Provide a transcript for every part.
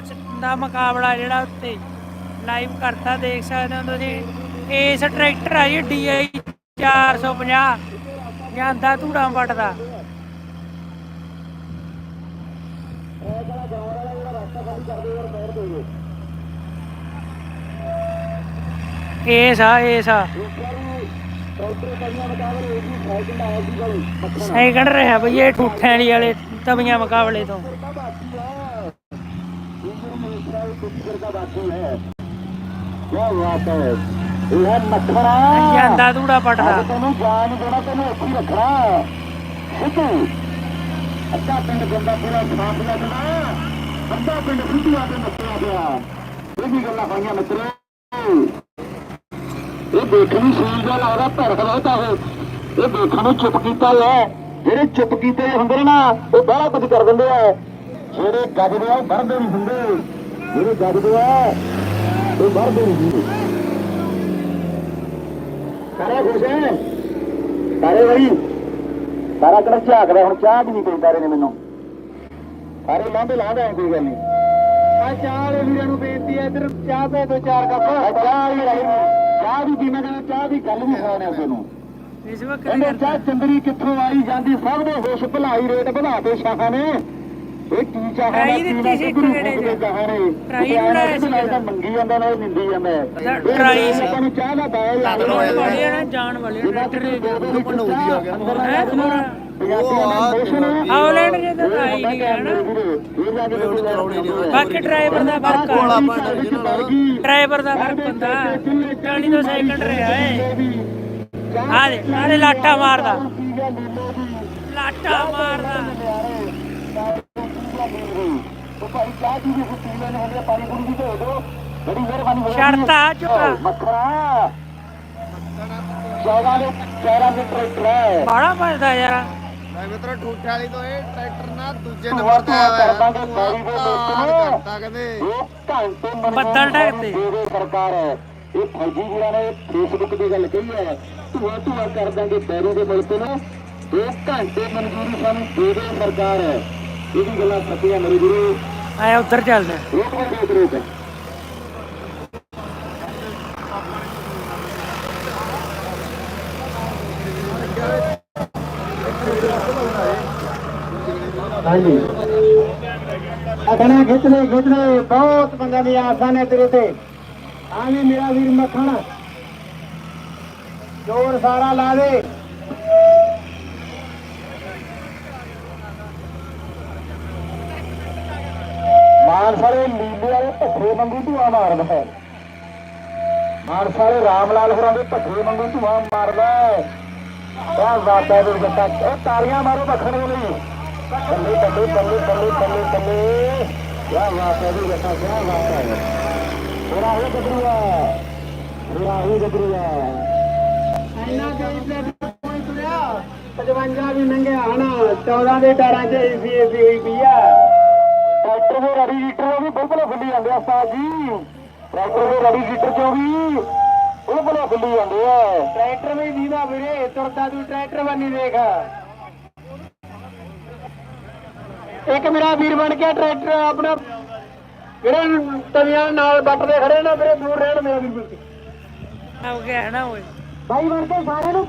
ਕੁਝ ਦਾ ਮੁਕਾਬਲਾ ਜਿਹੜਾ ਉੱਤੇ ਲਾਈਵ ਕਰਤਾ ਦੇਖ ਸਕਦੇ ਹੋ ਤੁਸੀਂ ਇਸ ਟਰੈਕਟਰ ਆ ਜੀ DI 450 ਜਾਂਦਾ ਧੂੜਾਂ ਵੱਟਦਾ ਇਸ ਆ ਇਸ ਆ ਸੈਕਿੰਡ ਰਿਹਾ ਬਈ ਇਹ ਠੂਠਿਆਂ ਵਾਲੇ ਤਵੀਆਂ ਮੁਕਾਬਲੇ ਤੋਂ ਇਹ ਮੱਖਣਾ ਜਾਂਦਾ ਧੂੜਾ ਪਟਦਾ। ਤੈਨੂੰ ਜਾਨ ਦੇਣਾ, ਤੈਨੂੰ ਇੱਥੇ ਹੀ ਰੱਖਣਾ। ਸਿੱਧੂ, ਅੱਧਾ ਪਿੰਡ ਬੰਦਾ ਪੂਰਾ ਸਾਫ਼ ਲੱਗਣਾ ਅੱਧਾ ਪਿੰਡ ਸਿੱਧੂ ਆ ਨੱਚਿਆ ਗਿਆ ਇਹ ਵੀ ਗੱਲਾਂ ਪਾਈਆਂ ਮਿੱਤਰੋ। ਇਹ ਦੇਖਣ ਨੂੰ ਸੂਲ ਦਾ ਲੱਗਦਾ ਭਰ ਖਲੋਤਾ ਹੈ ਇਹ ਦੇਖਣ ਨੂੰ ਚੁੱਪ ਕੀਤਾ ਲੈ ਜਿਹੜੇ ਚੁੱਪ ਕੀਤੇ ਹੁੰਦੇ ਨਾ ਉਹ ਬੜਾ ਕੁਝ ਕਰ ਦਿੰਦੇ ਆ। ਜਿਹੜੇ ਗੱਜਦੇ ਆ, ਉਹ ਵਰਦੇ ਨਹੀਂ ਹੁੰਦੇ। ਜਿਹੜੇ ਗੱਜਦੇ ਆ ਉਹ ਵਰਦੇ ਨਹੀਂ। ਹੁੰਦੇ ਸਾਰੇ ਖੁਸ਼ ਹੈ ਸਾਰੇ ਸਾਰਾ ਕਿਹੜਾ ਝਾਕਦਾ ਹੁਣ ਚਾਹ ਵੀ ਨਹੀਂ ਪਈ ਤਾਰੇ ਨੇ ਮੈਨੂੰ। ਸਾਰੇ ਲਾਂਦੇ ਲਾਂਦੇ ਐ ਕੋਈ ਗੱਲ ਨਹੀਂ। ਆ ਚਾਹ ਵਾਲੇ ਵੀਰਾਂ ਨੂੰ ਬੇਨਤੀ ਹੈ ਇੱਧਰ ਚਾਹ ਪੇ ਦੋ ਚਾਰ ਕੱਪ। ਚਾਹ ਵੀ ਰਹੀ ਚਾਹ ਵੀ ਪੀਣਾ ਕਹਿੰਦਾ ਚਾਹ ਦੀ ਗੱਲ ਵੀ ਖਾਣੇ ਅੱਗੇ ਨੂੰ ਇਸ ਵਕਤ ਚਾਹ ਚੰਦਰੀ ਕਿੱਥੋਂ ਆਈ ਜਾਂਦੀ? ਸਭ ਦੇ ਹੋਸ਼ ਭਲਾਈ ਰੇਟ ਵਧਾਤੇ ਸ਼ਾਹਾਂ ਨੇ। ਇਹ ਕੀ ਚਾਹਾਂ ਦਾ ਟਰਾਈ ਦਿੱਤੀ ਪੀਣਾ ਸੀ ਇੱਕ ਕਿੱਧਰੋਂ ਗੇੜੇ 'ਚ। ਫੁੱਕਦੇ ਚਾਹਾਂ ਨੇ ਟਰਾਈ ਨੂੰ ਲਾਇਆ ਸੀ ਨਾਲ ਤਾਂ ਮੰਗੀ ਜਾਂਦਾ ਨਾਲ ਨਿੰਦੀ ਜਾਂਦਾ ਅੱਛਾ, ਟਰਾਈ ਸੀ। ਤੁਹਾਨੂੰ ਚਾਹ ਦਾ ਬਾਇਆ ਜਾਣ ਵਾਲੇ ਆ ਨਾ ਜਾਣ ਵਾਲੇ ਆ ਟਰੈਕਟਰ ਦੇ ਬਣਾਉਂਦੀ ਆ ਗਿਆ ਹੈ? ਉਹ ਆਉਲੈਂਡ ਜੇ ਤਾਂ ਆਈ ਨਹੀਂ ਗਿਆ ਨਾ। ਬਾਕੀ ਡਰਾਈਵਰ ਦਾ ਫ਼ਰਕ ਆ। ਡਰਾਈਵਰ ਦਾ ਫ਼ਰਕ ਹੁੰਦਾ। ਟਾਣੀ ਤੋਂ ਸੈਕਿੰਡ ਰਿਹਾ ਏ। ਆ ਦੇ ਆ ਦੇ ਲਾਟਾ ਮਾਰਦਾ। ਲਾਟਾ ਮਾਰਦਾ। ਚੁੱਕਾ 14 ਦੇ 14 ਦੇ ਟਰੈਕਟਰ ਹੈ। ਬਾੜਾ ਭਜਦਾ ਯਾਰ। ਮੈਂ ਮਿੱਤਰੋ ਠੂਠੇ ਵਾਲੀ ਤੋਂ ਇਹ ਟਰੈਕਟਰ ਨਾ ਦੂਜੇ ਨੰਬਰ ਤੇ ਆਇਆ। ਬੱਦਲ ਢੱਕਦੇ। ਸਰਕਾਰ ਹੈ। ਇਹ ਫੌਜੀ ਵੀਰਾਂ ਨੇ ਫੇਸਬੁੱਕ ਦੀ ਗੱਲ ਕਹੀ ਹੈ। ਧੂਆ ਧੂਆ ਕਰ ਦਾਂਗੇ ਬੈਰੀ ਦੇ ਮੁਲਕ ਨੂੰ। ਇਹ ਘੰਟੇ ਮਨਜ਼ੂਰੀ ਸਾਨੂੰ ਦੇ ਦੇ ਸਰਕਾਰ ਹੈ। ਇਹ ਵੀ ਗੱਲਾਂ ਸੱਚੀਆਂ ਮੇਰੇ ਗੁਰੂ ਆਇਆ ਉੱਧਰ ਚੱਲਦਾ ਹਾਂਜੀ। ਅਖਣਾ ਖਿੱਚ ਲੈ ਖਿੱਚ ਲੈ ਬਹੁਤ ਬੰਦਿਆਂ ਦੀ ਆਸਾਂ ਨੇ ਤੇਰੇ ਤੇ। ਆਵੇਂ ਮੇਰਾ ਵੀਰ ਮੱਖਣ। ਜੋਰ ਸਾਰਾ ਲਾ ਦੇ। ਮਾਨਸਾਲੇ ਨੀਲੇ ਵਾਲੇ ਭੱਠੇ ਵਾਂਗੂ ਧੂਆ ਮਾਰਦਾ ਹੈ। ਮਾਨਸਾਲੇ ਰਾਮ ਲਾਲ ਹੋਰਾਂ ਦੇ ਭੱਠੇ ਵਾਂਗੂ ਧੂਆ ਮਾਰਦਾ ਹੈ। ਕਿਆ ਬਾਤ ਹੈ ਵੀਰ ਬੱਤਾ ਇਹ ਮਾਰੋ ਮੱਖਣ ਦੇ ਲਈ ਬੱਲੇ ਬੱਲੇ ਬੱਲੇ ਬੱਲੇ ਬੱਲੇ ਬੱਲੇ। ਕਿਆ ਬਾਤ ਹੈ ਵੀਰ ਕਿਆ ਬਾਤ ਹੈ। ਪੂਰਾ ਹੋ। ਗੱਭਰੂਆ ਪੂਰਾ ਹੋ। ਗੱਭਰੂਆ ਇੰਨਾ ਤੇਜ਼ ਤੇ ਕੋਈ ਤੁਰਿਆ 55 ਵੀ ਮੰਗਿਆ ਹਨਾ 14 ਦੇ ਟਾਰਾਂ 'ਚ ਏਸੀ ਏਸੀ ਹੋਈ ਪਈ ਆ ਟਰੈਕਟਰ ਦੇ ਰੈਡੀਏਟਰ ਉਹ ਵੀ ਬਿਲਕੁਲ ਖੁੱਲੀ ਜਾਂਦੇ ਆ ਉਸਤਾਦ ਜੀ। ਟਰੈਕਟਰ ਦੇ ਰੈਡੀਏਟਰ ਚੋਂ ਵੀ ਬਿਲਕੁਲ ਖੁੱਲੀ ਜਾਂਦੇ ਆ। ਟਰੈਕਟਰ ਵੀ ਦੀਦਾ ਵੀਰੇ ਤੁਰਦਾ ਤੂੰ ਟਰੈਕਟਰ ਬੰਨੀ ਦੇਖ। ਇੱਕ ਮੇਰਾ ਵੀਰ ਬਣ ਕੇ ਟਰੈਕਟਰ ਆਪਣਾ ਜਿਹੜੇ ਤਵੀਆਂ ਨਾਲ ਵੱਟਦੇ ਖੜੇ ਨਾ ਵੀਰੇ ਦੂਰ ਰਹਿਣ ਮੇਰਾ ਵੀਰ ਬਣ ਕੇ ਹੋ ਗਿਆ ਨਾ ਓਏ ਭਾਈ ਬਣ ਕੇ ਸਾਰਿਆਂ ਨੂੰ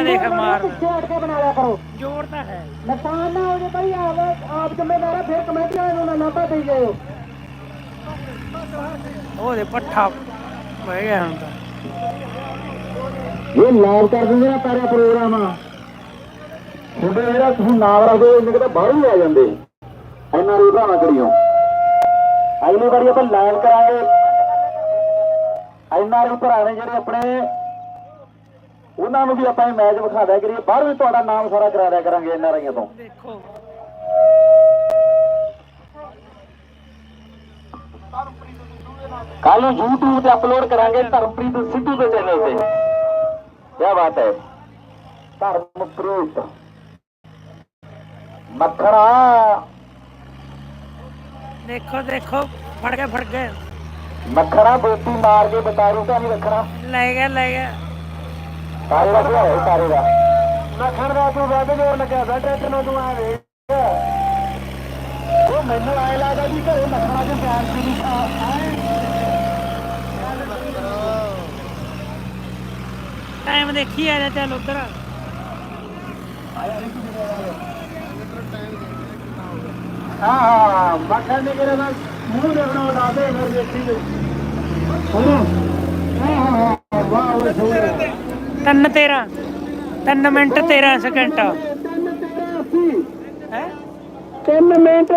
ਆ ਦੇਖ ਮਾਰ ਹਟ ਕੇ ਬਣਾ ਲਿਆ ਕਰੋ? ਜੋਰ ਤਾਂ ਹੈ ਨੁਕਸਾਨ ਨਾ ਹੋ ਜੇ ਭਾਈ ਆਪ ਆਪ ਜ਼ਿੰਮੇਵਾਰ ਆ ਫਿਰ ਕਮੇਟੀਆਂ ਨੂੰ ਨਾ ਲਾਪਾ ਦੇਈ ਜਾਇਓ। ਉਹਦੇ ਪੱਠਾ ਬਹਿ ਗਿਆ ਹੁਣ ਤਾਂ। ਇਹ ਲਾਈਵ ਕਰ ਦਿੰਦੇ ਨਾ ਤਾਰੇ ਪ੍ਰੋਗਰਾਮ। ਤੁਹਾਡੇ ਜਿਹੜਾ ਤੁਸੀਂ ਨਾਮ ਰੱਖਦੇ ਹੋ ਕਿਤੇ ਬਾਹਰ ਆ ਜਾਂਦੇ। ਇੰਨਾ ਰੂਪਾ ਨਾ ਕਰਿਓ ਅਗਲੀ ਵਾਰੀ ਆਪਾਂ ਲਾਈਵ ਕਰਾਂਗੇ। ਇੰਨਾ ਰੂ ਭਰਾਣੇ ਜਿਹੜੇ ਆਪਣੇ ਉਹਨਾਂ ਨੂੰ ਵੀ ਆਪਾਂ ਇਹ ਮੈਚ ਵਿਖਾ ਦਿਆ ਕਰੀਏ। ਬਾਹਰ ਵੀ ਤੁਹਾਡਾ ਨਾਮ ਸਾਰਾ ਕਰਾ ਦਿਆ ਕਰਾਂਗੇ ਇਹਨਾਂ ਰਾਈਆਂ ਤੋਂ। ਦੇਖੋ। ਕੱਲ ਨੂੰ YouTube ਤੇ ਅਪਲੋਡ ਕਰਾਂਗੇ ਧਰਮਪ੍ਰੀਤ ਸਿੱਧੂ ਦੇ ਚੈਨਲ ਤੇ। ਕੀ ਬਾਤ ਹੈ। ਧਰਮਪ੍ਰੀਤ। ਮੱਖਣਾ ਦੇਖੋ ਦੇਖੋ। ਫੜ ਕੇ ਫੜ ਕੇ ਮੱਖਣਾ ਬੋਤੀ ਮਾਰ ਕੇ ਬਤਾਰੂ ਤਾਂ ਨਹੀਂ ਰੱਖਣਾ? ਲੈ ਗਿਆ ਲੈ ਗਿਆ। ਤਾਰੇ ਦਾ ਭਰਾ ਹੈ ਤਾਰੇ ਦਾ। ਮੱਖਣ ਦਾ ਤੂੰ ਵੱਧ ਜੋਰ ਲੱਗਿਆ ਬੈ ਟਰੈਕਟਰ ਨੂੰ ਤੂੰ ਆ ਵੇਖ। ਉਹ ਮੈਨੂੰ ਆਏ ਲੱਗਦਾ ਜੀ ਘਰੇ ਮੱਖਣਾ ਦੇ ਪਿਆਰ ਸੀ ਨਹੀਂ ਆਏ ਟਾਈਮ ਦੇਖੀ ਆ ਜਾ ਚੱਲ ਉਧਰ। ਹਾਂ ਹਾਂ ਮੱਖਣ ਨੇ ਕਿਹਾ ਨਾ ਮੂੰਹ ਦੇ ਬਣਾ ਉਡਾ ਦੇ ਫਿਰ ਦੇਖੀ ਦੇ ਹਾਂ। ਹਾਂ ਹਾਂ ਵਾਹ ਉਹ ਸੋਹਣਾ ਤਿੰਨ 13 3 ਮਿੰਟ 13 ਸਕਿੰਟ ਹੈ? 3 ਮਿੰਟ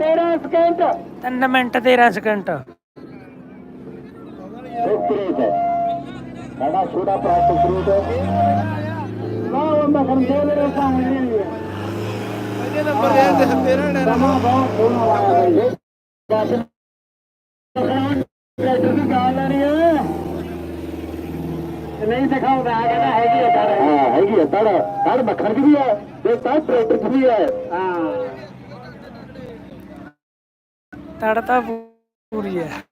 13 ਸਕਿੰਟ 3 ਮਿੰਟ 13 ਸਕਿੰਟ ਹੈ ਸਾਡਾ ਛੋਟਾ ਭਰਾ ਸੁਕਰੀਤ ਹੈ ਵਾਹ ਉਹ ਮੱਖਣ ਦੇ ਮੇਰੇ ਸਾਹਮਣੇ ਹੀ ਹੈ ਇਹਦੇ ਨੰਬਰ ਦੇ ਦੇ ਤੇਰਾ ਡਰ ਸਮਾਂ ਬਹੁਤ ਸੋਹਣਾ ਲਾਇਆ ਹੈ ਟਰੈਕਟਰ ਦੀ ਗੱਲ ਲੈਣੀ ਹੈ। ਤੇ ਨਹੀਂ ਦਿਖਾਉਂਦਾ ਕਹਿੰਦਾ ਹੈਗੀ ਹੈ ਤੜ। ਹਾਂ ਹੈਗੀ ਹੈ ਤੜ। ਤੜ ਮੱਖਣ ਦੀ ਵੀ ਹੈ ਤੇ ਤੜ ਟਰੈਕਟਰ ਦੀ ਵੀ ਹੈ ਹਾਂ। ਤੜ ਤਾਂ ਪੂਰੀ ਹੈ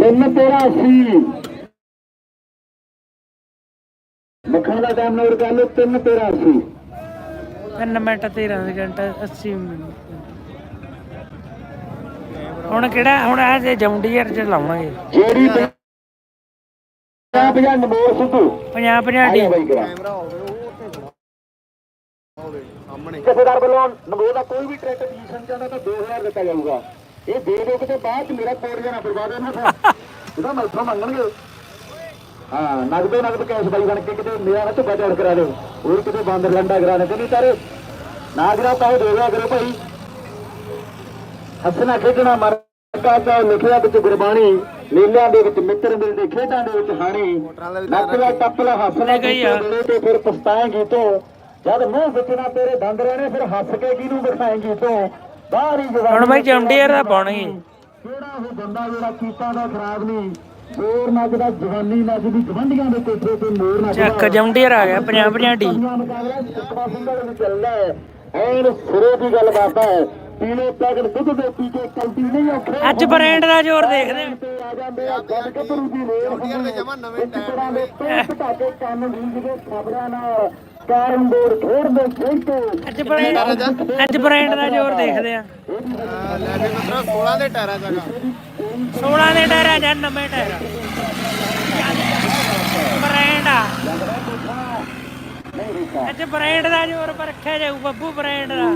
ਤਿੰਨ ਤੇਰਾ 80 ਮੱਖਣ ਦਾ ਟਾਈਮ ਨੋਟ ਕਰ ਲਓ ਤਿੰਨ ਤੇਰਾ 80 3 ਮਿੰਟ 13 ਸਕਿੰਟ 80 ਮਿੰਟ। ਹੁਣ ਕਿਹੜਾ ਹੁਣ ਆ ਜੇ ਜੌਂਡੀਅਰ ਚ ਲਾਉਣਾਗੇ। ਜਿਹੜੀ ਪੰਜਾਬ ਜਾਂ ਨਮੋਰ ਸਿੱਧੂ 50 50 ਆਇਆ ਡੀ। ਬਾਈ ਕਰਾ। ਕੈਮਰਾ ਹੋਵੇ ਉਹ ਤੇ ਹੋਵੇ ਸਾਹਮਣੇ। ਵੱਲੋਂ ਦਾ ਕੋਈ ਵੀ ਟਰੈਕਟਰ ਪੋਜੀਸ਼ਨ ਚਾਹੁੰਦਾ ਤਾਂ 2000 ਦਿੱਤਾ ਜਾਊਗਾ। ਇਹ ਦੇ ਦੋ ਕਿਤੇ ਬਾਅਦ ਚ ਮੇਰਾ ਕੋਡ ਜਾਣਾ ਬਰਬਾਦ ਹੋਣਾ ਫਿਰ। ਇਹਦਾ ਮੈਥੋਂ ਮੰਗਣਗੇ। ਹਾਂ ਨਗਦੇ ਨਗਦ ਕੈਸ਼ ਬਾਈ ਬਣ ਕੇ ਕਿਤੇ ਮੇਰਾ ਨਾ ਝੁੱਗਾ ਚੜ ਕਰਾ ਦਿਓ। ਹੋਰ ਕਿਤੇ ਬਾਂਦਰ ਲੰਡਾ ਕਰਾ ਦੇ। ਨਹੀਂ ਤਾਰੇ। ਨਾ ਦੇ ਦਿਆ ਕਰੋ ਭਾਈ। ਹੱਸਣਾ ਖੇਡਣਾ ਮਰਕਾ ਦਾ ਲਿਖਿਆ ਵਿੱਚ ਗੁਰਬਾਣੀ ਮੇਲਿਆਂ ਦੇ ਵਿੱਚ ਮਿੱਤਰ ਮਿਲਦੇ ਖੇਡਾਂ ਦੇ ਵਿੱਚ ਹਾਣੀ। ਨੱਚਦਾ ਟੱਪਲਾ ਹੱਸਣਾ ਗਈ ਆ। ਵੇਲੇ ਤੇ ਫਿਰ ਪਛਤਾਏਂਗੀ ਤੂੰ ਜਦ ਮੂੰਹ ਵਿੱਚ ਨਾ ਤੇਰੇ ਦੰਦ ਰਹਿਣੇ ਫਿਰ ਹੱਸ ਕੇ ਕਿਹਨੂੰ ਵਿਖਾਏਂਗੀ ਤੂੰ ਬਾਹਰ ਹੀ ਜਵਾਨੀ ਹੁਣ ਬਾਈ ਜੌਂਡੀਅਰ ਦਾ ਪਾਉਣਗੇ ਕਿਹੜਾ ਉਹ ਬੰਦਾ ਜਿਹੜਾ ਕੀਤਾ ਦਾ ਖਰਾਬ ਨਹੀਂ? ਜ਼ੋਰ ਨੱਚਦਾ ਜਵਾਨੀ ਨੱਚਦੀ ਗਵੰਡੀਆਂ ਦੇ ਕੋਠੇ ਤੇ ਮੋਰ ਨੱਚਦਾ ਚੱਕ ਜੌਂਡੀਅਰ ਆ ਗਿਆ 50 50 ਡੀ ਦੁਨੀਆ ਮੁਕਾਬਲਾ ਸੁਖਵਾ ਸਿੰਘਾਂ ਨੂੰ ਚੱਲਦਾ ਹੈ। ਐਨ ਸਿਰੇ ਦੀ ਗੱਲ ਬਾਤ ਹੈ। ਪੈਕਟ ਦੁੱਧ ਦੇ ਪੀ ਕੇ ਕਲਤੀ ਨਹੀਂ ਔਖੇ ਅੱਜ ਬ੍ਰਾਂਡ ਦਾ ਜ਼ੋਰ ਦੇਖਦੇ ਆ ਤੇ ਆ ਜਾਂਦੇ ਆ ਗੱਡ ਗੱਭਰੂ ਦੀ ਰੇਲ ਜੌਂਡੀਅਰ ਦੇ ਜਮਾਂ ਨਵੇਂ ਖਬਰਾਂ ਨਾਲ ਕਾਰਨ ਬੋਰ ਖੇਡਦੇ ਖੇਡਦੇ ਅੱਜ ਬ੍ਰਾਂਡ ਅੱਜ ਬ੍ਰਾਂਡ ਦਾ ਜ਼ੋਰ ਦੇਖਦੇ ਆ ਆ, ਲੈ ਵੀ ਮਤਲਬ 16 ਦੇ ਟਾਇਰਾਂ ਜਗਾ 16 ਦੇ ਟਾਇਰ ਜਾਂ ਨਵੇਂ ਟਾਇਰ। ਬ੍ਰਾਂਡ ਆ। ਅੱਜ ਬ੍ਰਾਂਡ ਦਾ ਜ਼ੋਰ ਪਰ ਰੱਖਿਆ ਜਾਊ ਬੱਬੂ ਬ੍ਰਾਂਡ ਦਾ।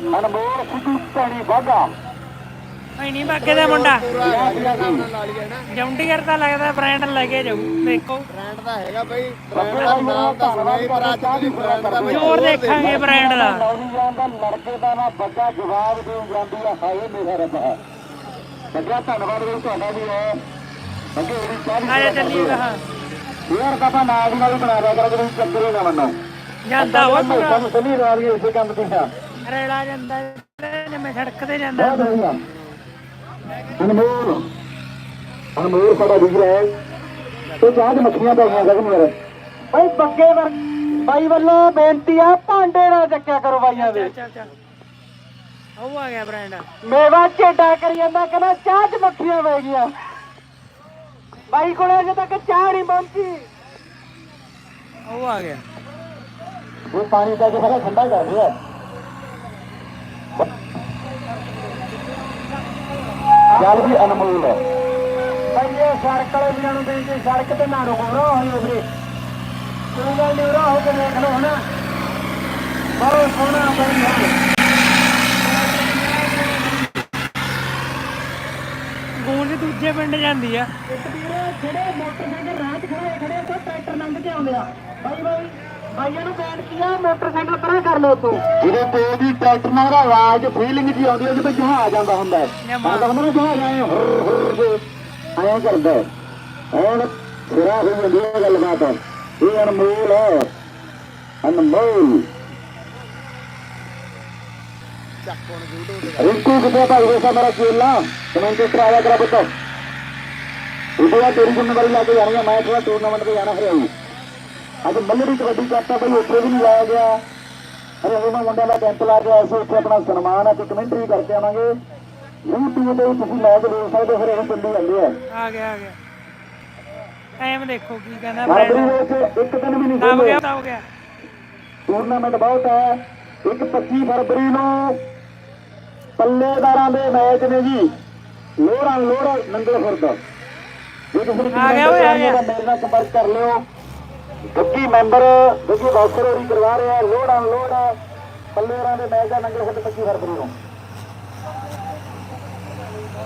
ਅਨਮੋਲ ਸਿੱਧੂ ਭੈਣੀ ਵਾਗਾ ਐ ਨਹੀਂ ਬਾਗੇ ਦਾ ਮੁੰਡਾ। ਜੌਂਡੀਅਰ ਤਾਂ ਲੱਗਦਾ ਬ੍ਰਾਂਡ ਲੈ ਕੇ ਜਾਊ ਦੇਖੋ। ਬ੍ਰਾਂਡ ਦਾ ਹੈਗਾ ਬਈ ਬ੍ਰਾਂਡ ਦਾ ਨਾਮ ਤਾਂ ਸੁਣਿਆ ਹੀ ਪਰ ਅੱਜ ਤੁਸੀਂ ਬ੍ਰਾਂਡ ਦਾ ਬਈ। ਜ਼ੋਰ ਦੇਖਾਂਗੇ ਬ੍ਰਾਂਡ ਦਾ। ਨੌਜਵਾਨ ਦਾ ਲੜਕੇ ਦਾ ਨਾ ਬੱਗਾ ਜਵਾਬ ਦੇਣ ਜਾਂਦੀ ਆ ਹਾਏ ਮੇਰਾ ਰੱਬਾ ਬੱਗਾ ਧੰਨਵਾਦ ਵੀ ਤੁਹਾਡਾ ਵੀ ਹੈ। ਬੱਗੇ ਉਹਦੀ ਚਾਹ ਆ ਜਾ ਚੱਲੀਏ ਕਹਾ ਯਾਰ ਕਾਪਾ ਨਾਲ ਦੀ ਨਾਲ ਹੀ ਬਣਾ ਦਿਆ ਕਰੋ ਤੁਸੀਂ ਚੱਕਰ ਹੀ ਨਾ ਮੰਨੋ। ਜਾਂਦਾ ਹੋਇਆ ਪੂਰਾ। ਸਾਨੂੰ ਰਾਜੀ ਇਸੇ ਕੰਮ ਤੇ ਹਾਂ ਰੇੜਾ ਜਾਂਦਾ ਜਿਵੇਂ ਸੜਕ ਤੇ ਜਾਂਦਾ ਅਨਮੋਲ ਅਨਮੋਲ ਸਾਡਾ ਵੀਰ ਹੈ। ਤੇ ਚਾਹ ਦੀ ਮੱਖੀਆਂ ਪੈ ਗਈਆਂ ਗਗਨ ਮੇਰੇ। ਭਾਈ ਬੱਗੇ ਵਰ ਬਾਈ ਵੱਲੋਂ ਬੇਨਤੀ ਆ ਭਾਂਡੇ ਨਾ ਚੱਕਿਆ ਕਰੋ ਬਾਈਆਂ ਦੇ। ਉਹ ਆ ਗਿਆ ਬ੍ਰਾਂਡ ਮੇਵਾ ਝੇਡਾ ਕਰੀ ਜਾਂਦਾ ਕਹਿੰਦਾ ਚਾਹ ਚ ਮੱਖੀਆਂ ਪੈ ਗਈਆਂ। ਬਾਈ ਕੋਲੇ ਅਜੇ ਤੱਕ ਚਾਹ ਨਹੀਂ ਪਹੁੰਚੀ। ਉਹ ਆ ਗਿਆ। ਉਹ ਪਾਣੀ ਦਾ ਜਿਹੜਾ ਠੰਡਾ ਕਰ ਰਿਹਾ। ਚੱਲ ਵੀ ਅਨਮੋਲ ਭਾਈ ਇਹ ਸੜਕ ਵਾਲੇ ਵੀਰਾਂ ਨੂੰ ਬੇਨਤੀ ਸੜਕ ਤੇ ਨਾ ਰੁਕੋ ਰੋ ਹੋਈ ਉਧਰੇ। ਕੋਈ ਗੱਲ ਨਹੀਂ ਰੋ ਹੋ ਕੇ ਦੇਖ ਲਓ ਹਨਾ ਬਹੁਤ ਸੋਹਣਾ ਬਈ ਹੈ ਗੂੰਜ ਦੂਜੇ ਪਿੰਡ ਜਾਂਦੀ ਆ। ਜਿਹੜੇ ਮੋਟਰਸਾਈਕਲ ਰਾਹ 'ਚ ਖੜੇ ਖੜੇ ਕੋ ਟਰੈਕਟਰ ਲੰਘ ਕੇ ਆਉਂਦੇ ਆ। ਬਾਈ ਬਾਈ। ਮੋਟਰਸਾਈਕਲ ਪਰਾਂ ਕਰ ਲਓ ਤੂੰ ਜਿਹਦੇ ਕੋਲ ਦੀ ਟਰੈਕਟਰ ਨਾਲ ਉਹਦਾ ਆਵਾਜ਼ ਫੀਲਿੰਗ ਜੀ ਆਉਂਦੀ ਹੈ ਜਿਵੇਂ ਜਹਾਜ਼ ਆਉਂਦਾ ਹੁੰਦਾ ਹੈ ਜਮਾਂ। ਆਉਂਦਾ ਹੁੰਦਾ ਨਾ ਜਹਾਜ਼ ਆਏ ਹੁਰ ਹੁਰ ਕੇ ਆਇਆ ਕਰਦਾ ਹੈ ਐਨ ਸਿਰਾ ਹੋ ਜਾਂਦੀ ਹੈ ਗੱਲਬਾਤ ਇਹ ਅਨਮੋਲ ਹੈ ਅਨਮੋਲ ਚੱਕ ਹੁਣ YouTube ਤੇ ਰਿੰਕੂ ਕਿਤੇ ਭਾਈ ਵੇਸਾ ਮੇਰਾ ਚੇਲਾ ਕਮੈਂਟ ਤੇ ਆਇਆ ਕਰਾ ਪੁੱਤ ਉਹਦੇ ਬਾਅਦ ਤੇਰੀ ਜ਼ਿੰਮੇਵਾਰੀ ਲੈ ਕੇ ਜਾਣੀ ਆ ਮੈਂ ਥੋੜਾ ਟੂਰਨਾਮੈਂਟ ਤੇ ਜਾਣਾ ਹਰਿਆਣਾ ਅੱਜ ਮੱਲੜੀ ਕਬੱਡੀ ਕਰਤਾ ਬਈ ਉੱਥੇ ਵੀ ਨਹੀਂ ਲਾਇਆ ਗਿਆ। ਹਰਿਆਣਾ ਮੁੰਡਿਆਂ ਦਾ ਕੈਂਪ ਲਾ ਕੇ ਆਏ ਸੀ ਉੱਥੇ ਆਪਣਾ ਸਨਮਾਨ ਅਤੇ ਕਮੈਂਟਰੀ ਕਰਕੇ ਆਵਾਂਗੇ। YouTube ਤੇ ਤੁਸੀਂ ਮੈਚ ਦੇਖ ਸਕਦੇ ਹੋ ਫਿਰ ਇਹ ਚੱਲੀ ਜਾਂਦੇ ਆ। ਆ ਗਿਆ ਆ ਗਿਆ। ਟਾਈਮ ਦੇਖੋ ਕੀ ਕਹਿੰਦਾ ਬ੍ਰੈਂਡ ਇੱਕ ਦਿਨ ਵੀ ਨਹੀਂ ਹੋ ਗਿਆ ਹੋ ਗਿਆ। ਟੂਰਨਾਮੈਂਟ ਬਹੁਤ ਹੈ ਇੱਕ 25 ਫਰਵਰੀ ਨੂੰ ਪੱਲੇਦਾਰਾਂ ਦੇ ਮੈਚ ਨੇ ਜੀ। ਲੋਹਰਾਂ ਲੋਹਰਾ ਨੰਗਲਪੁਰ ਦਾ ਜੇ ਕਿਸੇ ਨੂੰ ਆ ਗਿਆ ਓਏ, ਆ ਗਿਆ। ਮੇਰੇ ਨਾਲ ਸੰਪਰਕ ਕਰ ਲਿਓ। ਗੱਗੀ ਮੈਂਬਰ ਗੱਗੀ ਬਾਕਸਰ ਹੋਰੀ ਕਰਵਾ ਰਿਹਾ ਲੋਹੜਾ ਲੋਹੜਾ ਪੱਲੇਦਾਰਾਂ ਦੇ ਮੈਚ ਦਾ ਨੰਗਲਪੁਰ 25 ਫਰਵਰੀ ਨੂੰ।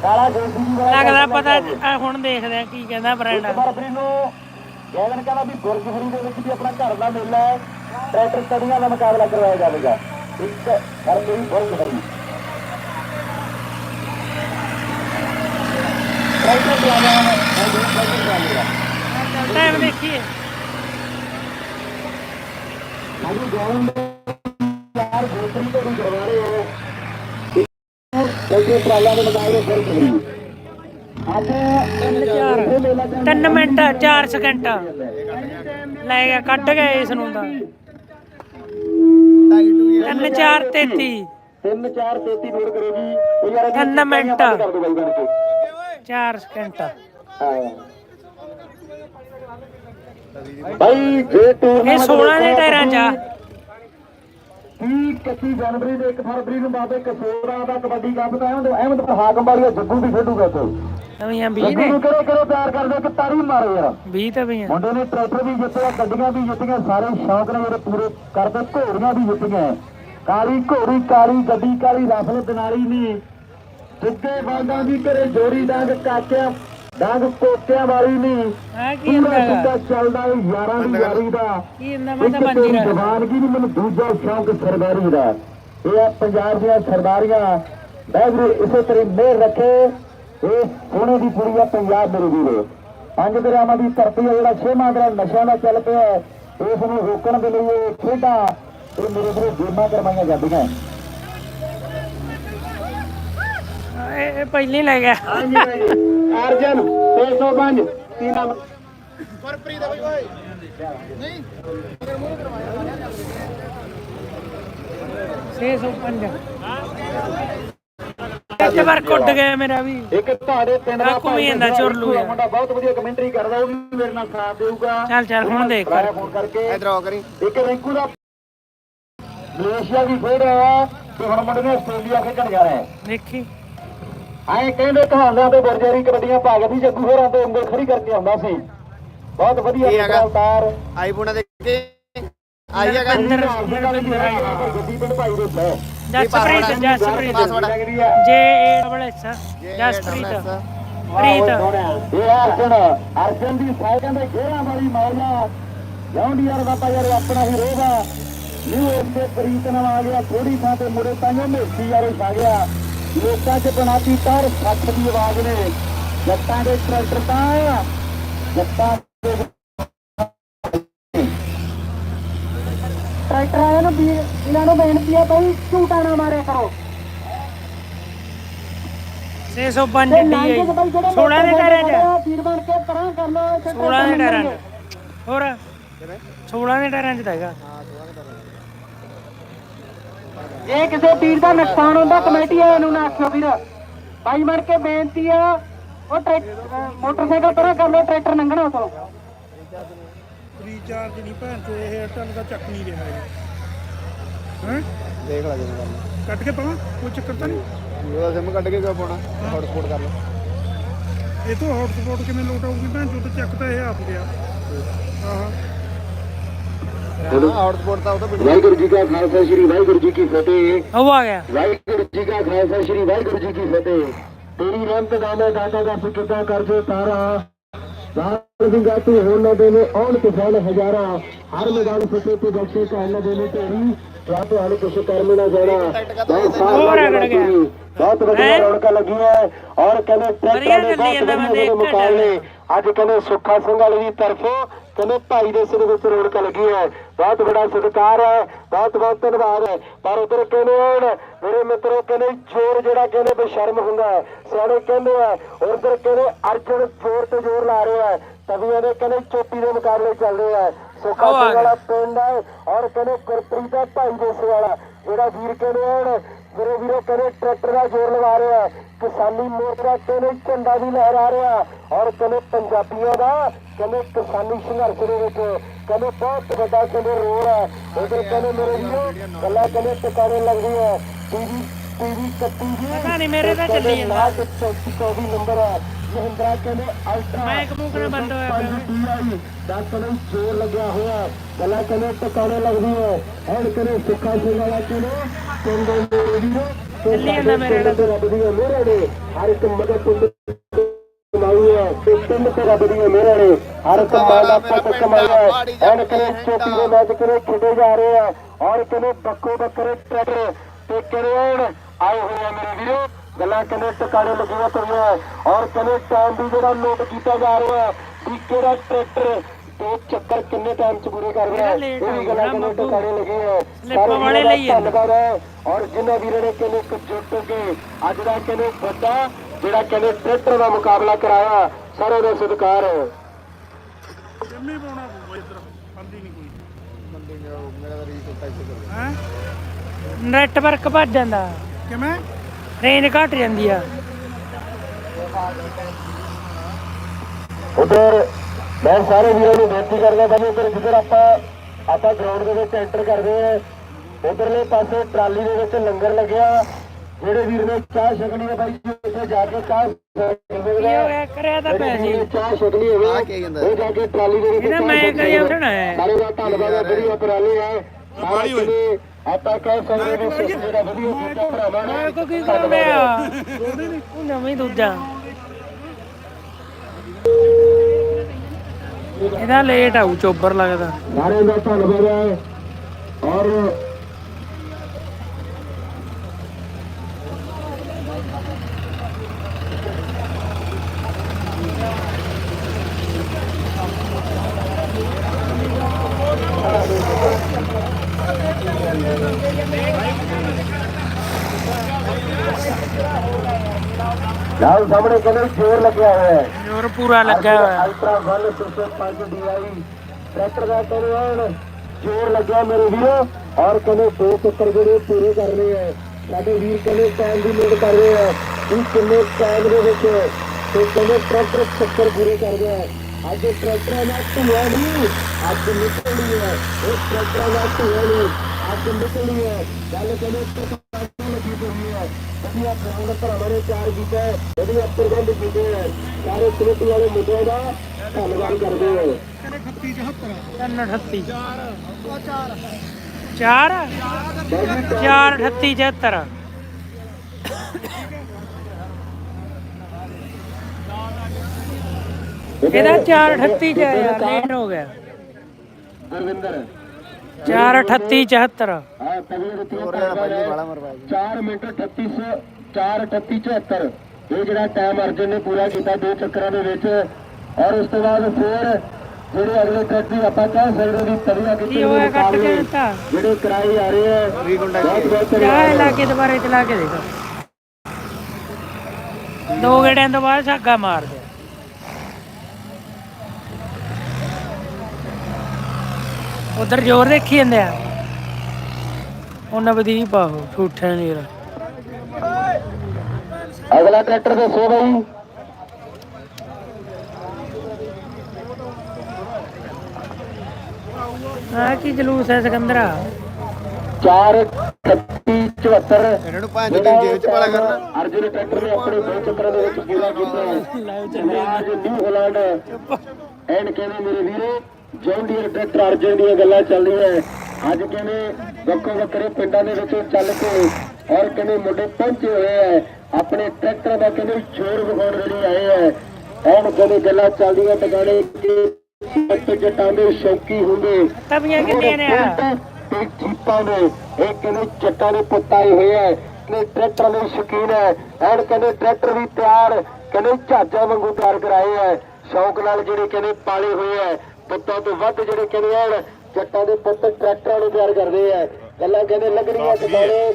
ਕਾਲਾ ਜੋਸ਼ੀ ਜੀ ਦਾ ਲੱਗਦਾ ਪਤਾ ਆ ਹੁਣ ਦੇਖਦੇ ਆ ਕੀ ਕਹਿੰਦਾ ਬ੍ਰੈਂਡ ਫਰਵਰੀ ਨੂੰ ਗੈਵਨ ਕਹਿੰਦਾ ਵੀ ਗੁਰਜਫਰੀ ਦੇ ਵਿੱਚ ਵੀ ਆਪਣਾ ਘਰ ਦਾ ਮੇਲਾ ਹੈ ਟਰੈਕਟਰ ਕੜੀਆਂ ਦਾ ਮੁਕਾਬਲਾ ਕਰਵਾਇਆ ਜਾਵੇਗਾ। ਇੱਕ ਫਰਵਰੀ ਗੁਰਜਫਰੀ ਟਰੈਕਟਰ ਚਲਾਉਣਾ ਹੈ ਟਾਈਮ ਦੇਖੀਏ। ਸਾਨੂੰ ਗੈਵਨ ਦੇ ਯਾਰ ਤੋਂ ਕਰਵਾ ਰਹੇ ਹੋ ਟਰੈਕਟਰ ਟਰਾਲਾ ਦੇ ਮੁਕਾਬਲੇ ਗੁਰਜਫਰੀ ਅੱਜ ਇਹ ਮੇਲਾ ਚੱਲ 3 ਮਿੰਟ 4 ਸਕਿੰਟ। ਲੈ ਗਿਆ, ਕੱਢ ਗਏ ਇਸ ਨੂੰ ਤਾਂ। 3 4 33 ਤਿੰਨ, ਚਾਰ 33 ਨੋਟ ਕਰੋ ਜੀ ਤਿੰਨ ਮਿੰਟ। ਬੰਦ ਕਰ 4 ਸਕਿੰਟ ਭਾਈ ਜੇ ਟੂਰਨਾਮੈਂਟ ਇਹ 16 ਦੇ ਟਾਇਰਾਂ 'ਚ ਆ। 30 31 ਜਨਵਰੀ ਦੇ 1 ਫਰਵਰੀ ਨੂੰ ਬਾਬੇ ਕਸੋਰਾ ਦਾ ਕਬੱਡੀ ਕੱਪ ਦਾ ਅਹਿਮਦ ਅਹਿਮਦਪੁਰ ਹਾਕਮ ਵਾਲੀ ਜੱਗੂ ਵੀ ਖੇਡੂਗਾ ਤੇ ਨਵੀਆਂ 20 ਜੱਗੂ ਨੇ। ਨੂੰ ਕਿਹੜੇ ਕਿਹੜੇ ਪਿਆਰ ਕਰਦੇ ਕਿ ਤਾਰੀ ਮਾਰੇ ਯਾਰ 20 ਤਾਂ ਪਈਆਂ ਮੁੰਡੇ ਨੇ ਟਰੈਕਟਰ ਵੀ ਜਿੱਤਿਆ ਗੱਡੀਆਂ ਵੀ ਜਿੱਤੀਆਂ ਸਾਰੇ ਸ਼ੌਕ ਨੇ ਜਿਹੜੇ ਪੂਰੇ ਕਰਦੇ ਘੋੜੀਆਂ ਵੀ ਜਿੱਤੀਆਂ। ਕਾਲੀ ਘੋੜੀ ਕਾਲੀ ਗੱਡੀ ਕਾਲੀ ਰਫਲ ਦਿਨਾਲੀ ਨੇ। ਜਿੱਤੇ ਬਾਂਦਾਂ ਦੀ ਘਰੇ ਜੋੜੀ ਡਾਂਗ ਕਾਕਿਆ। ਡਾਂਗ ਕੋਕਿਆਂ ਵਾਲੀ ਨੇ। ਆ ਕੀ ਪੂਰਾ ਹੁੰਦਾ ਸਿੱਧਾ ਚੱਲਦਾ ਏ ਯਾਰਾਂ ਦੀ ਯਾਰੀ ਦਾ। ਕੀ ਹੁੰਦਾ? ਮੈਂ ਤਾਂ ਬੰਦੀ ਰਹਿ ਜਵਾਨਗੀ ਨੂੰ ਮੈਨੂੰ ਦੂਜਾ ਸ਼ੌਂਕ ਸਰਦਾਰੀ ਦਾ। ਇਹ ਆ ਪੰਜਾਬ ਦੀਆਂ ਸਰਦਾਰੀਆਂ। ਵਾਹਿਗੁਰੂ ਇਸੇ ਤਰ੍ਹਾਂ ਮਿਹਰ ਰੱਖੇ। ਇਹ ਸੋਨੇ ਦੀ ਪੁੜੀ ਆ ਪੰਜਾਬ ਮੇਰੇ ਵੀਰੋ। ਪੰਜ ਦਰਿਆਵਾਂ ਦੀ ਧਰਤੀ ਆ ਜਿਹੜਾ ਛੇਵਾਂ ਦਰਿਆ ਨਸ਼ਿਆਂ ਦਾ ਚੱਲ ਪਿਆ ਹੈ, ਇਸ ਨੂੰ ਰੋਕਣ ਦੇ ਲਈ ਇਹ ਖੇਡਾਂ ਇਹ ਮੇਰੇ ਵੀਰੋ ਗੇਮਾਂ ਕਰਵਾਈਆਂ ਜਾਂਦੀਆਂ ਇਹ ਪਹਿਲਾਂ ਹੀ ਲੈ ਗਿਆ। ਹਾਂਜੀ ਅਰਜਨ 605 ਕੀ ਨਾਮ? ਗੁਰਪ੍ਰੀਤ ਓਏ। ਨਹੀਂ। 605 ਇੱਕ ਵਾਰ ਕੁੱਟ ਗਿਆ ਮੇਰਾ ਵੀ। ਇੱਕ ਤੁਹਾਡੇ ਪਿੰਡ ਦਾ ਘੁੰਮੀ ਜਾਂਦਾ ਭਾਈ ਚੁਰਲੂ ਜਿਹਾ। ਮੁੰਡਾ ਬਹੁਤ ਵਧੀਆ ਕਮੈਂਟਰੀ ਕਰਦਾ ਉਹ ਵੀ ਮੇਰੇ ਨਾਲ ਸਾਥ ਦੇਊਗਾ। ਚੱਲ ਚੱਲ ਹੁਣ ਦੇਖ। ਕਰ ਫੋਨ ਕਰਕੇ। ਇਧਰ ਆ ਕਰੀ। ਇੱਕ ਰਿੰਕੂ ਦਾ ਮਲੇਸ਼ੀਆ ਵੀ ਖੇਡ ਰਿਹਾ ਹੈ ਤੇ ਹੁਣ ਮੁੰਡੇ ਨੇ ਆਸਟ੍ਰੇਲੀਆ ਖੇਡਣ ਜਾਣਾ ਹੈ। ਦੇਖੀ। ਐਂ ਕਹਿੰਦੇ ਕਹਾਂਦਿਆਂ ਤੇ ਬਰਜਰੀ ਕਬੱਡੀਆਂ ਭਾਗਦੀ ਜੱਗੂ ਹੋਰਾਂ ਤੇ ਉਂਗਲ ਖੜੀ ਕਰਕੇ ਆਉਂਦਾ ਸੀ। ਬਹੁਤ ਵਧੀਆ? ਉਤਾਰ ਆਈਫੋਨ ਦੇ। ਕੇ ਆਈ ਹੈਗਾ। ਅੰਦਰ ਗੱਡੀ ਪਿੰਡ ਭਾਈ ਦੇ ਹੈ Jaspreet Jaspreet. J A double S Jaspreet. Preet. ਇਹ ਅਰਜਨ ਅਰਜਨ ਦੀ ਸਾਈਕਾਂ ਦੇ ਘੇਰਾਂ ਵਾਲੀ ਮੌਲਾ ਜੌਂਡੀ ਯਾਰ ਬਾਬਾ ਯਾਰ ਆਪਣਾ ਹੀ ਰੋਗਾ ਨਿਊ ਉਸੇ ਪ੍ਰੀਤ ਨਾਲ ਆ ਗਿਆ। ਥੋੜੀ ਥਾਂ ਤੇ ਮੁੜੇ ਤਾਂ ਮੇਸੀ ਯਾਰ ਛਾ ਗਿਆ। ਲੋਕਾਂ 'ਚ ਬਣਾਤੀ ਤਾਰ ਸੱਤ ਦੀ ਆਵਾਜ਼ ਨੇ। ਜੱਟਾਂ ਦੇ ਟਰੈਕਟਰ ਤਾਂ ਜੱਟਾਂ ਦੇ ਟਰੈਕਟਰ ਆਇਆ ਨੂੰ ਵੀ ਇਹਨਾਂ ਨੂੰ ਬੇਨਤੀ ਹੈ ਭਾਈ ਝੂਟਾ ਨਾ ਮਾਰਿਆ ਕਰੋ। 605 ਡੀ 16 ਦੇ ਟਾਇਰਾਂ 'ਚ ਵੀਰ ਬਣ ਕੇ ਪਰਾਂ ਕਰ ਲੋ 16 ਦੇ ਟਾਇਰਾਂ 'ਚ ਹੋਰ 16 ਦੇ ਟਾਇਰਾਂ 'ਚ ਤਾਂ ਹੈਗਾ। ਜੇ ਕਿਸੇ ਵੀਰ ਦਾ ਨੁਕਸਾਨ ਹੁੰਦਾ ਕਮੇਟੀ ਵਾਲਿਆਂ ਨੂੰ ਨਾ ਆਖਿਓ ਵੀਰ। ਭਾਈ ਬਣ ਕੇ ਬੇਨਤੀ ਆ ਉਹ ਮੋਟਰਸਾਈਕਲ ਪਰਾਂ ਕਰ ਲੋ ਟਰੈਕਟਰ ਲੰਘਣਾ ਉਤੋਂ ਰੀਚਾਰਜ ਨਹੀਂ ਭੈਣ ਚੋ ਇਹ ਏਅਰਟੈਲ ਦਾ ਚੱਕ ਨਹੀਂ ਰਿਹਾ ਹੈ ਹੈ? ਦੇਖ ਲੈ ਗੱਲ ਕੱਟ ਕੇ ਪਾਵਾਂ? ਕੋਈ ਚੱਕਰ ਤਾਂ ਨਹੀਂ? ਉਹਦਾ ਸਿਮ ਕੱਢ ਕੇ ਕਿਉਂ ਪਾਉਣਾ? ਹੌਟਸਪੌਟ ਕਰ ਲਓ। ਇਹ ਤੋਂ ਹੌਟਸਪੌਟ ਕਿਵੇਂ ਲੋਟ ਆਊਗੀ ਭੈਣ ਚੋ ਤੇ ਚੱਕ ਤਾਂ ਇਹ ਆਪ ਗਿਆ। ਆਹ ਤਾਂ ਵਾਹਿਗੁਰੂ ਜੀ ਕਾ ਖਾਲਸਾ ਸ੍ਰੀ ਵਾਹਿਗੁਰੂ ਜੀ ਕੀ ਫਤਿਹ। ਉਹ ਆ ਗਿਆ। ਵਾਹਿਗੁਰੂ ਜੀ ਕਾ ਖਾਲਸਾ ਸ੍ਰੀ ਵਾਹਿਗੁਰੂ ਜੀ ਕੀ ਫਤਿਹ। ਤੇਰੀ ਰਹਿਮਤ ਦਾਮੇ ਦਾਤਾ ਦਾ ਕਿਤਾ ਕਰਜੇ ਤਾਰਾ। ਸਾਰ ਸਿੰਘਾ ਤੂੰ ਹੋਣ ਨਾ ਦੇਵੇ ਔਣ ਕਿਸਾਨ ਹਜ਼ਾਰਾ। ਹਰ ਮੈਦਾਨ ਫਤੇ ਤੂੰ ਬਖਸ਼ੇ ਕਹਿ ਨਾ ਦੇਵੇ ਤੇਰੀ। ਰਾਤ ਵਾਲੇ ਕੁਛ ਕਰਮ ਨਾ ਜਾਣਾ। ਬਹੁਤ। ਤੇਰੀ। ਬਹੁਤ ਵਧੀਆ ਰੌਣਕਾਂ ਲੱਗੀਆਂ। ਔਰ ਕਹਿੰਦੇ ਟਰੈਕਟਰਾਂ ਦੇ ਬਹੁਤ ਵਧੀਆ ਮੁਕਾਬਲੇ। ਅੱਜ ਕਹਿੰਦੇ ਸੁੱਖਾ ਸਿੰਘ ਵਾਲੇ ਦੀ ਤਰਫੋਂ ਕਹਿੰਦੇ ਭਾਈ ਦੇ ਸਿਰ ਵਿੱਚ ਰੌਣਕ ਲੱਗੀ ਹੈ। ਬਹੁਤ ਬੜਾ ਸਤਿਕਾਰ ਹੈ ਬਹੁਤ ਬਹੁਤ ਧੰਨਵਾਦ ਹੈ। ਪਰ ਉਧਰ ਕਹਿੰਦੇ ਹੁਣ ਮੇਰੇ ਮਿੱਤਰੋ ਕਹਿੰਦੇ ਜ਼ੋਰ ਜਿਹੜਾ ਕਹਿੰਦੇ ਬੇਸ਼ਰਮ ਹੁੰਦਾ ਹੈ। ਸਿਆਣੇ ਕਹਿੰਦੇ ਆ ਉਧਰ ਕਹਿੰਦੇ ਅਰਜਨ ਜ਼ੋਰ ਤੇ ਜ਼ੋਰ ਲਾ ਰਿਹਾ ਹੈ। ਤਵੀਆਂ ਦੇ ਕਹਿੰਦੇ ਚੋਟੀ ਦੇ ਮੁਕਾਬਲੇ ਚੱਲ ਰਹੇ ਆ ਸੁੱਖਾ ਸਿੰਘ। ਵਾਲਾ ਪਿੰਡ ਹੈ ਔਰ ਕਹਿੰਦੇ ਗੁਰਪ੍ਰੀਤ ਦਾ ਭਾਈ ਦੇਸੇ ਵਾਲਾ ਜਿਹੜਾ ਵੀਰ ਕਹਿੰਦੇ ਹੁਣ ਮੇਰੇ ਵੀਰੋ ਕਹਿੰਦੇ ਟਰੈਕਟਰ ਦਾ ਜ਼ੋਰ ਲਗਾ ਰਿਹਾ ਕਿਸਾਨੀ ਮੋਰਚਾ ਕਹਿੰਦੇ ਝੰਡਾ ਵੀ ਲਹਿਰਾ ਰਿਹਾ ਔਰ ਕਹਿੰਦੇ ਪੰਜਾਬੀਆਂ ਦਾ ਕਹਿੰਦੇ ਕਿਸਾਨੀ ਸੰਘਰਸ਼ ਦੇ ਵਿੱਚ ਕਹਿੰਦੇ ਬਹੁਤ ਵੱਡਾ ਕਹਿੰਦੇ ਰੋਲ ਹੈ। ਉਧਰ ਕਹਿੰਦੇ ਮੇਰੇ ਵੀਰੋ ਗੱਲਾਂ ਕਹਿੰਦੇ ਟਿਕਾਣੇ ਲੱਗਦੀ ਹੈ। ਟੀਵੀ ਟੀਵੀ ਕੱਟੀ ਜੀ। ਪਤਾ ਨਹੀਂ ਮੇਰੇ ਤਾਂ ਚੱਲੀ ਜਾਂਦਾ। ਨਾ ਕਿ 24 ਨੰਬਰ ਹੈ। ਮਹਿੰਦਰਾ ਕਹਿੰਦੇ ਅਲਟਰਾ ਮੈਂ ਇੱਕ ਮੂੰਹ ਨਾਲ ਬੰਦ ਹੋਇਆ ਪਿਆ। ਦਸ ਨੂੰ ਜੋਰ ਲੱਗਿਆ ਹੋਇਆ। ਗੱਲਾਂ ਕਹਿੰਦੇ ਟਿਕਾਣੇ ਲੱਗਦੀ ਹੈ। ਐਨ ਕਹਿੰਦੇ ਸੁੱਖਾ ਸਿੰਘ ਵਾਲਾ ਕਹਿੰਦੇ ਕਹਿੰਦੇ ਮੇਰੇ ਵੀਰੋ ਚੱਲੀ ਜਾਂਦਾ ਮੇਰੇ ਨਾਲ। ਰੱਬ ਦੀਆਂ ਮਿਹਰਾਂ ਨੇ। ਹਰ ਇੱਕ ਮਦਦ ਤੋਂ ਕਮਾਈ ਹੈ। ਤੇ ਪਿੰਡ ਤੇ ਰੱਬ ਦੀਆਂ ਮਿਹਰਾਂ ਨੇ। ਹਰ ਇੱਕ ਮਾਂ ਦਾ ਪੁੱਤ ਕਮਾਇਆ ਹੈ। ਐਨ ਕਰੇ ਚੋਟੀ ਦੇ ਮੈਚ ਕਰੇ ਖੇਡੇ ਜਾ ਰਹੇ ਆ। ਔਰ ਕਰੇ ਬੱਕੋ ਬੱਕਰੇ ਟਰੈਕਟਰ ਤੇ ਕਰੇਣ ਆਏ ਹੋਏ ਆ ਮੇਰੇ ਵੀਰੋ। ਗੱਲਾਂ ਕਹਿੰਦੇ ਟਿਕਾਣੇ ਲੱਗੀਆਂ ਪਈਆਂ ਔਰ ਕਹਿੰਦੇ ਟਾਈਮ ਵੀ ਜਿਹੜਾ ਨੋਟ ਕੀਤਾ ਜਾ ਰਿਹਾ ਹੈ ਵੀ ਕਿਹੜਾ ਟਰੈਕਟਰ ਤੇ ਚੱਕਰ ਕਿੰਨੇ ਟਾਈਮ ਚ ਪੂਰੇ ਕਰ ਰਿਹਾ ਹੈ ਇਹ ਹੋ ਵੀ ਗੱਲਾਂ ਕਹਿੰਦੇ। ਟਿਕਾਣੇ ਲੱਗੇ ਆ ਸਲਿੱਪ ਸਾਰੇ ਵਾਲੇ ਲਈ। ਧੰਨਵਾਦ ਹੈ। ਔਰ ਜਿਨ੍ਹਾਂ ਵੀਰਾਂ ਨੇ ਕਹਿੰਦੇ ਜੁੱਟ ਕੇ ਅੱਜ ਦਾ ਕਹਿੰਦੇ ਵੱਡਾ ਜਿਹੜਾ ਕਹਿੰਦੇ ਟਰੈਕਟਰ ਦਾ ਮੁਕਾਬਲਾ ਕਰਾਇਆ ਸਾਰਿਆਂ ਦਾ ਸਤਿਕਾਰ ਹੈ। ਜੰਮੀ ਪਾਉਣਾ ਪਊਗਾ ਇੱਧਰ ਬੰਦੀ ਨਹੀਂ ਕੋਈ। ਬੰਦੇ ਮੇਰਾ ਮੇਰਾ ਰੀਸ ਉੱਤਾ ਇੱਥੇ ਕਰ ਹੈ? ਨੈਟਵਰਕ ਭੱਜ ਜਾਂਦਾ। ਕਿਵੇਂ? ਰੇਂਜ ਘਟ ਜਾਂਦੀ ਆ। ਉਧਰ ਮੈਂ ਸਾਰੇ ਵੀਰਾਂ ਨੂੰ ਬੇਨਤੀ ਕਰਦਾ ਬਾਈ ਉਧਰ ਜਿੱਧਰ ਆਪਾਂ ਆਪਾਂ ਗਰਾਊਂਡ ਦੇ ਵਿੱਚ ਐਂਟਰ ਕਰਦੇ ਆ ਉਧਰਲੇ ਪਾਸੇ ਟਰਾਲੀ ਦੇ ਵਿੱਚ ਲੰਗਰ ਲੱਗਿਆ। ਜਿਹੜੇ ਵੀਰ ਨੇ ਚਾਹ ਛਕਣੀ ਹੈ ਬਾਈ ਜੀ ਉੱਥੇ ਜਾ ਕੇ ਚਾਹ ਕੀ ਹੋ। ਗਿਆ ਕਰਿਆ ਤਾਂ ਪੈ ਨੇ ਚਾਹ ਛਕਣੀ ਹੋਵੇ ਕੀ ਕਹਿੰਦਾ? ਉਹ ਜਾ ਕੇ ਟਰਾਲੀ ਦੇ ਵਿੱਚ ਇਹਦਾ ਮੈਂ ਛਕ ਕਰੀ ਸਕਦਾ। ਉੱਠਣਾ ਹੈ। ਸਾਰੇ ਦਾ ਧੰਨਵਾਦ ਹੈ ਵਧੀਆ ਉਪਰਾਲੇ ਹੈ। ਸਾਰੇ ਜਿਹੜੇ ਆਪਾਂ ਕਹਿ ਸਕਦੇ ਹਾਂ ਕਿ ਜਿਹੜਾ ਵਧੀਆ ਕੀਤਾ ਭਰਾਵਾਂ ਮੈਂ ਨੇ ਕੋ ਕੀ ਕਰਦੇ ਆ ਉਹ ਨਵੀਂ ਦੂਜਾ। ਇਹਦਾ ਲੇਟ ਆਊ ਚੋਬਰ ਲੱਗਦਾ। ਸਾਰਿਆਂ ਦਾ ਧੰਨਵਾਦ ਹੈ। ਔਰ ਸਾਹਮਣੇ ਕਹਿੰਦੇ ਜ਼ੋਰ ਲੱਗਿਆ ਹੋਇਆ ਹੈ। ਜੋਰ ਪੂਰਾ ਲੱਗਾ ਹੋਇਆ। ਅਲਟਰਾ 165 DI ਟਰੈਕਟਰ ਦਾ ਕਹਿੰਦੇ ਜੋਰ ਲੱਗਿਆ ਮੇਰੇ ਵੀਰੋ। ਔਰ ਕਹਿੰਦੇ ਦੋ ਚੱਕਰ ਜਿਹੜੇ ਪੂਰੇ ਕਰ ਰਹੇ ਆ। ਸਾਡੇ ਵੀਰ ਕਹਿੰਦੇ ਟਾਈਮ ਦੀ ਲੋਡ ਕਰ ਰਹੇ ਆ। ਵੀ ਕਿੰਨੇ ਟਾਈਮ ਦੇ ਵਿੱਚ ਤੇ ਕਹਿੰਦੇ ਟਰੈਕਟਰ ਚੱਕਰ ਪੂਰੇ ਕਰ ਰਿਹਾ ਅੱਜ ਟਰੈਕਟਰਾਂ ਦਾ ਧੂਆ ਨਹੀਂ ਅੱਜ ਨਿਕਲਣੀ ਹੈ। ਉਹ ਟਰੈਕਟਰਾਂ ਦਾ ਧੂਆ ਨਹੀਂ ਅੱਜ ਨਿਕਲਣੀ ਹੈ। ਗੱਲ ਕਹਿੰਦੇ ਹੈ ਵਧੀਆ ਗਰਾਊਂਡ ਭਰਾਵਾਂ ਨੇ ਤਿਆਰ ਕੀਤਾ ਹੈ। ਵਧੀਆ ਪ੍ਰਬੰਧ ਕੀਤੇ ਹੈ। ਸਾਰੇ ਕਮੇਟੀ ਵਾਲੇ ਮੁੰਡਿਆਂ ਦਾ ਧੰਨਵਾਦ ਕਰਦੇ ਹਾਂ। ਕਹਿੰਦੇ 38 74 ਚਾਰ। ਚਾਰ। 38 74 ਇਹਦਾ 438 ਚ ਹੈ ਯਾਰ ਲੇਟ ਹੋ ਗਿਆ। ਗੁਰਵਿੰਦਰ 438 74 ਆ ਤਗੜੇ ਰੁਪਏ ਹੋਰ ਨਾ ਭਾਜੀ ਬਾਲਾ ਮਰਵਾ ਜੀ 4 ਮਿੰਟ 38 4 38 74 ਇਹ ਜਿਹੜਾ ਟਾਈਮ ਅਰਜਨ ਨੇ ਪੂਰਾ ਕੀਤਾ ਦੋ ਚੱਕਰਾਂ ਦੇ ਵਿੱਚ। ਔਰ ਉਸ ਤੋਂ ਬਾਅਦ ਫਿਰ ਜਿਹੜੇ ਅਗਲੇ ਟਰੱਕ ਦੀ ਆਪਾਂ ਕਹਿ ਸਕਦੇ ਵੀ ਤਵੀਆਂ ਕੀ ਕਿਤੇ ਹੋਇਆ ਕੱਟ ਕੇ ਦਿੱਤਾ? ਜਿਹੜੇ ਕਰਾਏ ਆ ਰਹੇ ਆ ਬਹੁਤ ਬਹੁਤ ਜਾ ਇਹ ਲਾ ਕੇ ਦੁਬਾਰੇ ਚਲਾ ਕੇ ਦੇਖ। ਦੋ ਗੇੜਿਆਂ ਤੋਂ ਬਾਅਦ ਛੱਗਾ ਮਾਰ ਦੇ ਉਧਰ ਜ਼ੋਰ ਦੇਖੀ ਜਾਂਦੇ ਆ। ਉਹ ਨਵਦੀਪ ਆਹੋ ਝੂਠਾ ਨਹੀਂ ਅਗਲਾ ਟਰੈਕਟਰ ਦੱਸੋ ਬਾਈ। ਆ ਕੀ ਜਲੂਸ ਹੈ ਸਿਕੰਦਰਾ? 4 38 74 ਇਹਨਾਂ ਨੂੰ ਭਾਂ ਜਿਹੜੀ ਜੇਬ ਚ ਪਾਲਾ ਕਰਨਾ। ਅਰਜੁਨ ਟਰੈਕਟਰ ਨੇ ਆਪਣੇ ਦੋ ਚੱਕਰਾਂ ਦੇ ਵਿੱਚ ਪੂਰਾ ਕੀਤਾ। ਹੈ ਲਾਈਵ ਅੱਜ ਨਿਊ ਹਾਲੈਂਡ। ਐਂਡ ਕਹਿੰਦੇ ਮੇਰੇ ਵੀਰੋ। ਜੌਨ ਡੀਅਰ ਟਰੈਕਟਰ ਅਰਜਨ ਦੀਆਂ ਗੱਲਾਂ ਚੱਲ ਰਹੀਆਂ ਅੱਜ ਕਹਿੰਦੇ ਵੱਖੋ ਵੱਖਰੇ ਪਿੰਡਾਂ ਦੇ ਵਿੱਚੋਂ ਚੱਲ ਕੇ ਔਰ ਕਹਿੰਦੇ ਮੁੰਡੇ ਪਹੁੰਚੇ ਹੋਏ ਆ ਆਪਣੇ ਟਰੈਕਟਰ ਦਾ ਕਹਿੰਦੇ ਜ਼ੋਰ ਵਿਖਾਉਣ ਦੇ ਲਈ ਆਏ ਆ ਐਨ ਕਹਿੰਦੇ ਗੱਲਾਂ ਚੱਲਦੀਆਂ ਟਿਕਾਣੇ ਕਿ ਜੱਟ ਦੇ ਸ਼ੌਕੀ ਹੁੰਦੇ। ਤਵੀਆਂ ਕਿੰਨੀਆਂ ਨੇ ਤੇ ਜੀਪਾਂ ਨੇ ਇਹ ਕਹਿੰਦੇ ਜੱਟਾਂ ਦੇ ਪੁੱਤ ਆਏ ਹੋਏ ਆ ਨੇ ਟਰੈਕਟਰ ਦੇ ਸ਼ੌਕੀਨ ਹੈ। ਐਨ ਕਹਿੰਦੇ ਟਰੈਕਟਰ ਵੀ ਤਿਆਰ ਕਹਿੰਦੇ ਜਹਾਜ਼ਾਂ ਵਾਂਗੂ ਤਿਆਰ ਕਰਾਏ ਆ ਸ਼ੌਕ ਨਾਲ ਜਿਹੜੇ ਕਹਿੰਦੇ ਪਾਲੇ ਹੋਏ ਆ ਪੁੱਤਾਂ ਤੋਂ ਵੱਧ ਜਿਹੜੇ ਕਹਿੰਦੇ ਐਨ ਜੱਟਾਂ ਦੇ ਪੁੱਤ ਟਰੈਕਟਰਾਂ ਨੂੰ ਤਿਆਰ ਕਰਦੇ ਆ। ਗੱਲਾਂ ਕਹਿੰਦੇ ਲੱਗ ਰਹੀਆਂ ਟਿਕਾਣੇ।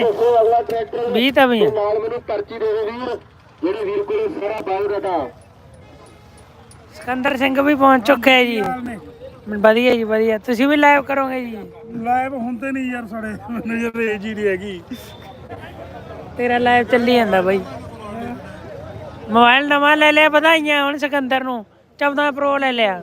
ਦੱਸੋ ਅਗਲਾ ਟਰੈਕਟਰ ਤਵੀਆਂ ਤੇ ਨਾਲ ਮੈਨੂੰ ਪਰਚੀ ਦੇ ਦਿਓ ਵੀਰ। ਜਿਹੜੇ ਵੀਰ ਕੋਲੇ ਸਾਰਾ ਬਾਇਓਡਾਟਾ ਸਿਕੰਦਰ ਸਿੰਘ ਵੀ ਪਹੁੰਚ ਚੁੱਕੇ ਹੈ ਜੀ ਵਧੀਆ ਜੀ ਵਧੀਆ। ਤੁਸੀਂ ਵੀ ਲਾਈਵ ਕਰੋਗੇ ਜੀ? ਲਾਈਵ ਹੁੰਦੇ ਨਹੀਂ ਯਾਰ ਸਾਡੇ। ਜੇ ਰੇਜ ਹੀ ਨਹੀਂ ਹੈਗੀ। ਤੇਰਾ ਲਾਈਵ ਚੱਲੀ ਜਾਂਦਾ ਬਾਈ। ਮੋਬਾਈਲ ਨਵਾਂ ਲੈ ਲਿਆ ਵਧਾਈਆਂ ਹੁਣ ਸਿਕੰਦਰ ਨੂੰ। 14 ਪ੍ਰੋ ਲੈ ਲਿਆ।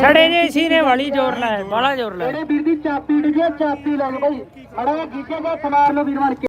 ਛੜੇ ਜੇ ਸੀ ਨੇ ਵਾਲੀ ਜ਼ੋਰ ਲਾਇਆ ਬਾਲਾ ਜ਼ੋਰ ਲਾਇਆ। ਵੀਰ ਦੀ ਚਾਪੀ ਡਿੱਗੀ ਚਾਪੀ ਲੱਗ ਬਈ। ਮੜਾ ਗੀਜੇ ਦਾ ਸਮਾਰ ਲਓ ਵੀਰ ਬਣ ਕੇ।